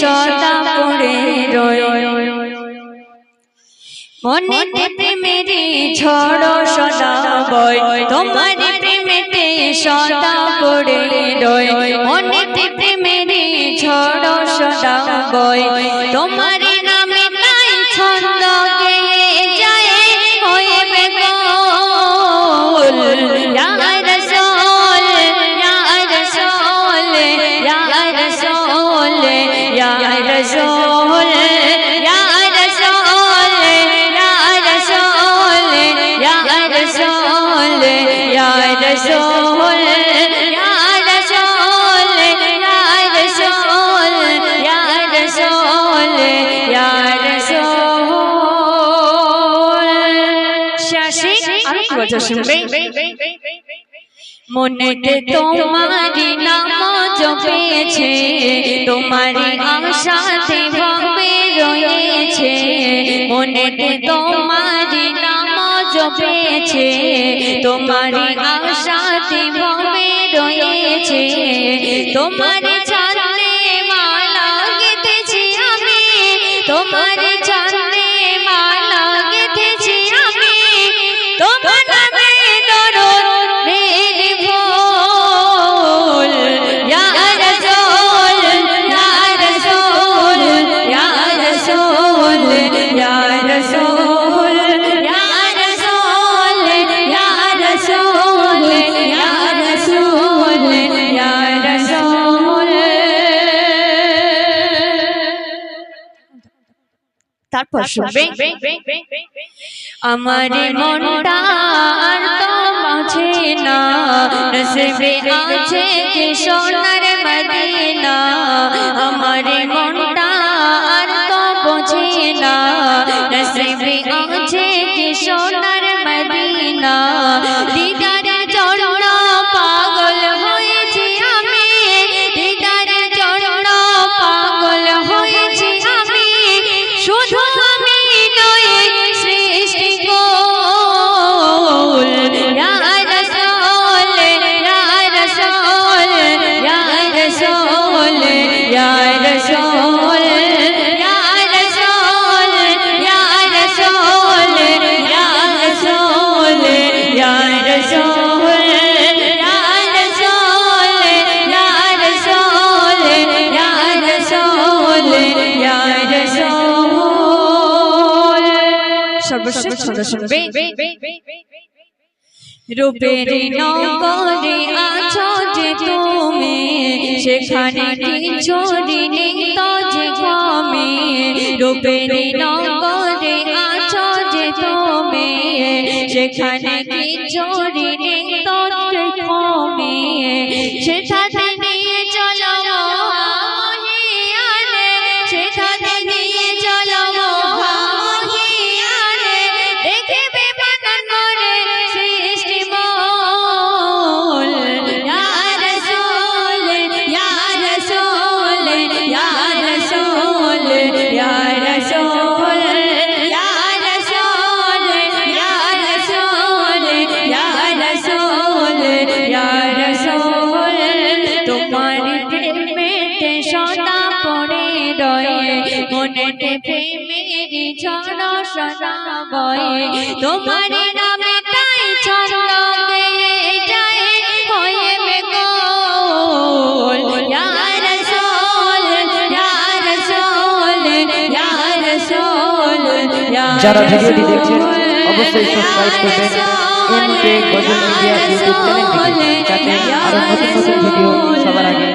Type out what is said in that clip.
সদা পড়ে রয় মনেতে প্রেমের ঝড় সদা বয়। তোমার প্রেমেতে সদা পড়ে রয় মনেতে প্রেমের ঝড় সদা বয়। তোমার ইয়া রাসূল ইয়া রাসূল ইয়া রাসূল ইয়া রাসূল ইয়া রাসূল ইয়া রাসূল ইয়া রাসূল ইয়া রাসূল ইয়া রাসূল শাশি আর কি বলছো শুনবে মনেতে তোমারি নাম জপেছে তোমার আশাতে ভাবে রয়েছে মনেতে তোমার নাম জপেছে তোমার আশাতে ভাবে রয়েছে তোমারি তারপর শুনবে। আমার মনটা আর তো মাঝে না। নসিবে আছে যে সোনার মদিনা। আমার মনটা আর তো বোঝে না। নসিবে আছে যে সোনার সর্বশেষ ছন্দ শুনবে রূপের নগরে আছো যে তুমি সেখানে কিছু নেই তো যে কমে। রূপের নগরে আছো যে তুমি সেখানে কিছু নেই তো যে কমে। সেখানে মনেতে প্রেমের ঝড় তোমার নামে তাই যারা ভিডিওটি দেখছেন অবশ্যই সাবস্ক্রাইব করবেন। গজল ইন্ডিয়া ইউটিউব চ্যানেলটি যাতে আরও নতুন নতুন ভিডিও সবার আগে